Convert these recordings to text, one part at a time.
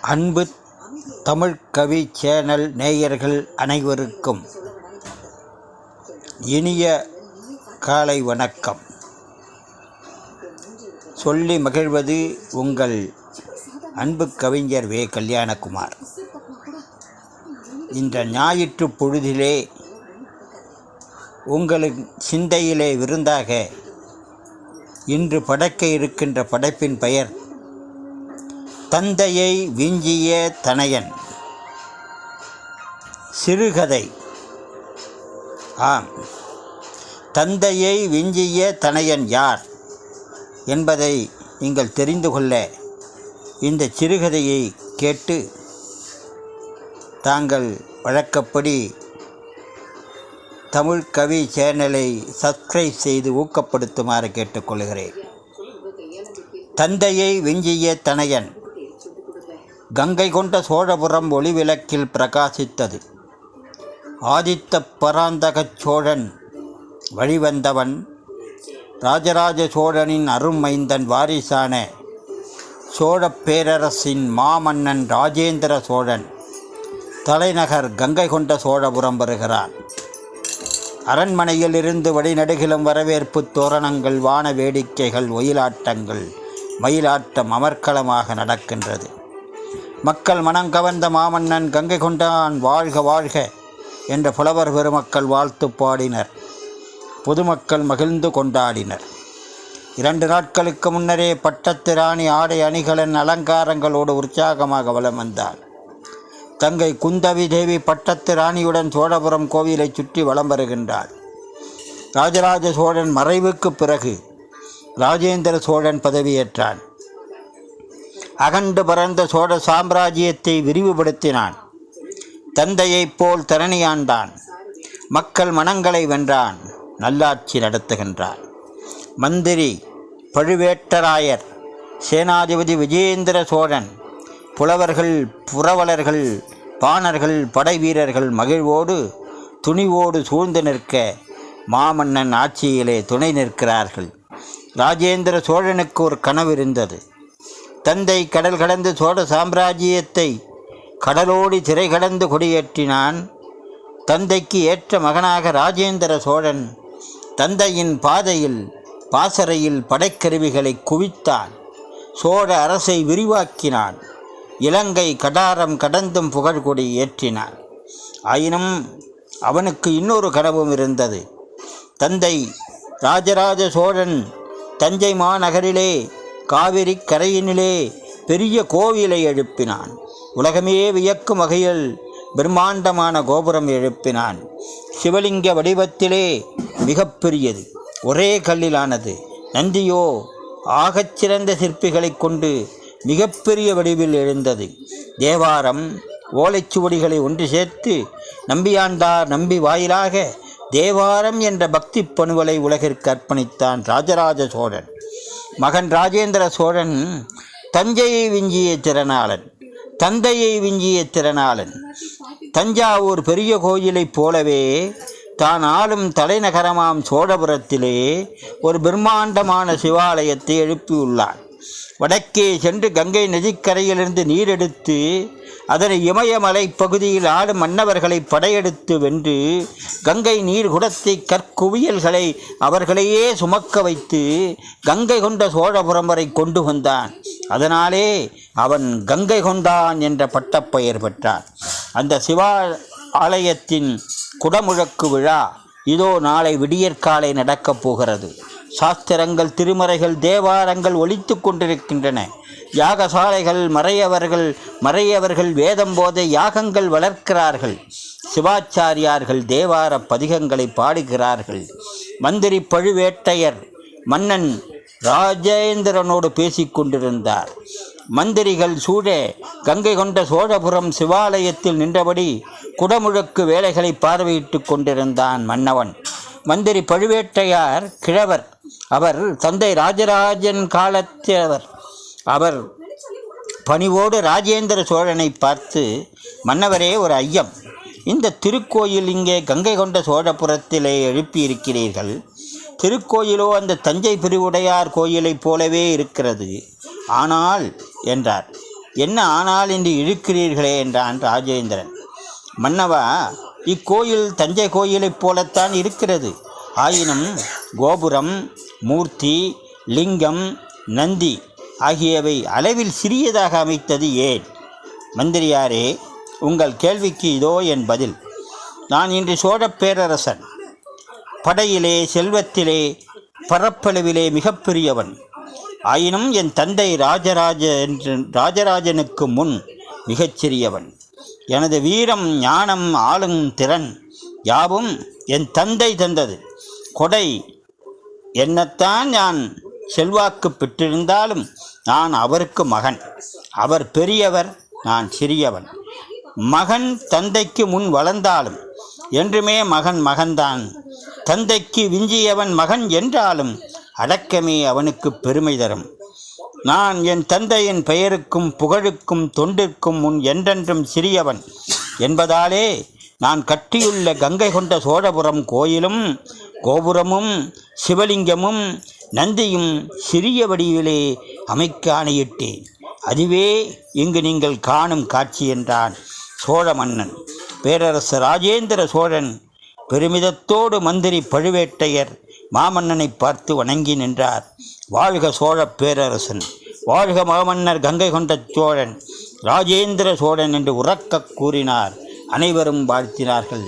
அன்பு தமிழ் கவி சேனல் நேயர்கள் அனைவருக்கும் இனிய காலை வணக்கம். சொல்லி மகிழ்வது உங்கள் அன்பு கவிஞர் வே. கல்யாணகுமார். இந்த ஞாயிற்று பொழுதிலே உங்களின் சிந்தையிலே விருந்தாக இன்று படைக்க இருக்கின்ற படைப்பின் பெயர் தந்தையை விஞ்சிய தனையன். சிறுகதை. ஆம். தந்தையை விஞ்சிய தனையன் யார் என்பதை நீங்கள் தெரிந்து கொள்ள இந்த சிறுகதையை கேட்டு தாங்கள் வழக்கப்படி தமிழ் கவி சேனலை சப்ஸ்கிரைப் செய்து ஊக்கப்படுத்துமாறு கேட்டுக்கொள்கிறேன். தந்தையை விஞ்சிய தனையன். கங்கை கொண்ட சோழபுரம் ஒளிவிளக்கில் பிரகாசித்தது. ஆதித்த பராந்தகச் சோழன் வழிவந்தவன் ராஜராஜ சோழனின் அருமைந்தன் வாரிசான சோழப் பேரரசின் மாமன்னன் ராஜேந்திர சோழன் தலைநகர் கங்கை கொண்ட சோழபுரம் வருகிறான். அரண்மனையில் இருந்து வழிநடுகிலும் வரவேற்பு தோரணங்கள் வான வேடிக்கைகள் ஒயிலாட்டங்கள் மயிலாட்டம் அமர்க்களமாக நடக்கின்றது. மக்கள் மனம் கவர்ந்த மாமன்னன் கங்கை கொண்டான் வாழ்க வாழ்க என்ற புலவர் பெருமக்கள் வாழ்த்து பாடினர். பொதுமக்கள் மகிழ்ந்து கொண்டாடினர். இரண்டு நாட்களுக்கு முன்னரே பட்டத்து ராணி ஆடை அணிகளின் அலங்காரங்களோடு உற்சாகமாக வலம் வந்தாள் தங்கை குந்தவி தேவி பட்டத்து ராணியுடன் சோழபுரம் கோவிலை சுற்றி வலம் வருகின்றாள். ராஜராஜ சோழன் மறைவுக்கு பிறகு ராஜேந்திர சோழன் பதவியேற்றான். அகண்டு பறந்த சோழ சாம்ராஜ்யத்தை விரிவுபடுத்தினான். தந்தையைப் போல் தரணியாண்டான் மக்கள் மனங்களை வென்றான். நல்லாட்சி நடத்துகின்றான். மந்திரி பழுவேட்டராயர் சேனாதிபதி விஜேந்திர சோழன் புலவர்கள் புரவலர்கள் பாணர்கள் படை வீரர்கள் மகிழ்வோடு துணிவோடு சூழ்ந்து நிற்க மாமன்னன் ஆட்சியிலே துணை நிற்கிறார்கள். ராஜேந்திர சோழனுக்கு ஒரு கனவு இருந்தது. தந்தை கடல் கடந்து சோழ சாம்ராஜ்யத்தை கடலோடி திரை கடந்து கொடியேற்றினான். தந்தைக்கு ஏற்ற மகனாக ராஜேந்திர சோழன் தந்தையின் பாதையில் பாசறையில் படைக்கருவிகளை குவித்தான். சோழ அரசை விரிவாக்கினான். இலங்கை கடாரம் கடந்தும் புகழ்கொடி ஏற்றினான். ஆயினும் அவனுக்கு இன்னொரு கனவும் இருந்தது. தந்தை ராஜராஜ சோழன் தஞ்சை மாநகரிலே காவிரி கரையினிலே பெரிய கோவிலை எழுப்பினான். உலகமே வியக்கும் வகையில் பிரம்மாண்டமான கோபுரம் எழுப்பினான். சிவலிங்க வடிவத்திலே மிகப்பெரியது ஒரே கல்லிலானது. நந்தியோ ஆகச்சிறந்த சிற்பிகளைக் கொண்டு மிகப்பெரிய வடிவில் எழுந்தது. தேவாரம் ஓலைச்சுவடிகளை ஒன்று சேர்த்து நம்பியாண்டார் நம்பி வாயிலாக தேவாரம் என்ற பக்தி பணுவலை உலகிற்கு அர்ப்பணித்தான் ராஜராஜ சோழன். மகன் ராஜேந்திர சோழன் தஞ்சையை விஞ்சிய திறனாளன் தந்தையை விஞ்சிய திறனாளன். தஞ்சாவூர் பெரிய கோயிலைப் போலவே தான் ஆளும் தலைநகரமாம் சோழபுரத்திலே ஒரு பிரம்மாண்டமான சிவாலயத்தை எழுப்பியுள்ளான். வடக்கே சென்று கங்கை நதிக்கரையிலிருந்து நீரெடுத்து அதனை இமயமலை பகுதியில் ஆடும் மன்னவர்களை படையெடுத்து வென்று கங்கை நீர் குடத்தை கற்குவியல்களை அவர்களையே சுமக்க வைத்து கங்கை கொண்ட சோழபுரம் வரை கொண்டு வந்தான். அதனாலே அவன் கங்கை கொண்டான் என்ற பட்டப்பெயர் பெற்றான். அந்த சிவா ஆலயத்தின் குடமுழக்கு விழா இதோ நாளை விடியற்காலை நடக்கப் போகிறது. சாஸ்திரங்கள் திருமறைகள் தேவாரங்கள் ஒலித்து கொண்டிருக்கின்றன. யாகசாலைகள் மறையவர்கள் மறையவர்கள் வேதம் போதை யாகங்கள் வளர்க்கிறார்கள். சிவாச்சாரியார்கள் தேவார பதிகங்களை பாடுகிறார்கள். மந்திரி பழுவேட்டையர் மன்னன் ராஜேந்திரனோடு பேசிக்கொண்டிருந்தார் மந்திரிகள் சூழ கங்கை கொண்ட சோழபுரம் சிவாலயத்தில் நின்றபடி குடமுழக்கு வேலைகளை பார்வையிட்டு கொண்டிருந்தான் மன்னவன். மந்திரி பழுவேட்டையார் கிழவர். அவர் தந்தை ராஜராஜன் காலத்தவர் அவர் பணிவோடு ராஜேந்திர சோழனை பார்த்து மன்னவரே ஒரு ஐயம். இந்த திருக்கோயில் இங்கே கங்கை கொண்ட சோழபுரத்திலே எழுப்பியிருக்கிறீர்கள். திருக்கோயிலோ அந்த தஞ்சை பெருவுடையார் கோயிலைப் போலவே இருக்கிறது. ஆனால் என்றார். என்ன ஆனால் என்று இழுக்கிறீர்களே? என்றான் ராஜேந்திரன். மன்னவா இக்கோயில் தஞ்சை கோயிலைப் போலத்தான் இருக்கிறது. ஆயினும் கோபுரம் மூர்த்தி லிங்கம் நந்தி ஆகியவை அளவில் சிறியதாக அமைத்தது ஏன்? மந்திரியாரே உங்கள் கேள்விக்கு இதோ என் பதில். நான் இன்று சோழப் பேரரசன். படையிலே செல்வத்திலே பரப்பளவிலே மிகப்பெரியவன் ஆயினும் என் தந்தை ராஜராஜ என்று ராஜராஜனுக்கு முன் மிகச்சிறியவன் எனது வீரம் ஞானம் ஆளும் திறன் யாவும் என் தந்தை தந்தது. கொடை என்னத்தான் நான் செல்வாக்கு பெற்றிருந்தாலும் நான் அவருக்கு மகன். அவர் பெரியவர் நான் சிறியவன். மகன் தந்தைக்கு முன் வளர்ந்தாலும் என்றுமே மகன் மகன்தான். தந்தைக்கு விஞ்சியவன் மகன் என்றாலும் அடக்கமே அவனுக்கு பெருமை தரும். நான் என் தந்தையின் பெயருக்கும் புகழுக்கும் தொண்டிற்கும் முன் என்றென்றும் சிறியவன் என்பதாலே நான் கட்டியுள்ள கங்கை கொண்ட சோழபுரம் கோயிலும் கோபுரமும் சிவலிங்கமும் நந்தியும் சிறிய வடிவிலே அமைக்க ஆணையிட்டேன். அதுவே இங்கு நீங்கள் காணும் காட்சி என்றான் சோழ மன்னன். பேரரசர் ராஜேந்திர சோழன் பெருமிதத்தோடு மந்திரி பழுவேட்டையர் மாமன்னனை பார்த்து வணங்கி நின்றார். வாழ்க சோழப் பேரரசன் வாழ்க மாமன்னர் கங்கை கொண்ட சோழன் ராஜேந்திர சோழன் என்று உறக்கக் கூறினார். அனைவரும் வாழ்த்தினார்கள்.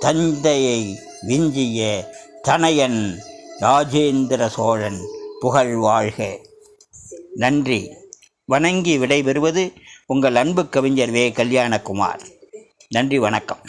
தந்தையை விஞ்சிய தனையன் ராஜேந்திர சோழன் புகழ் வாழ்க. நன்றி. வணங்கி விடைபெறுவது உங்கள் அன்பு கவிஞர் வே. கல்யாணகுமார். நன்றி வணக்கம்.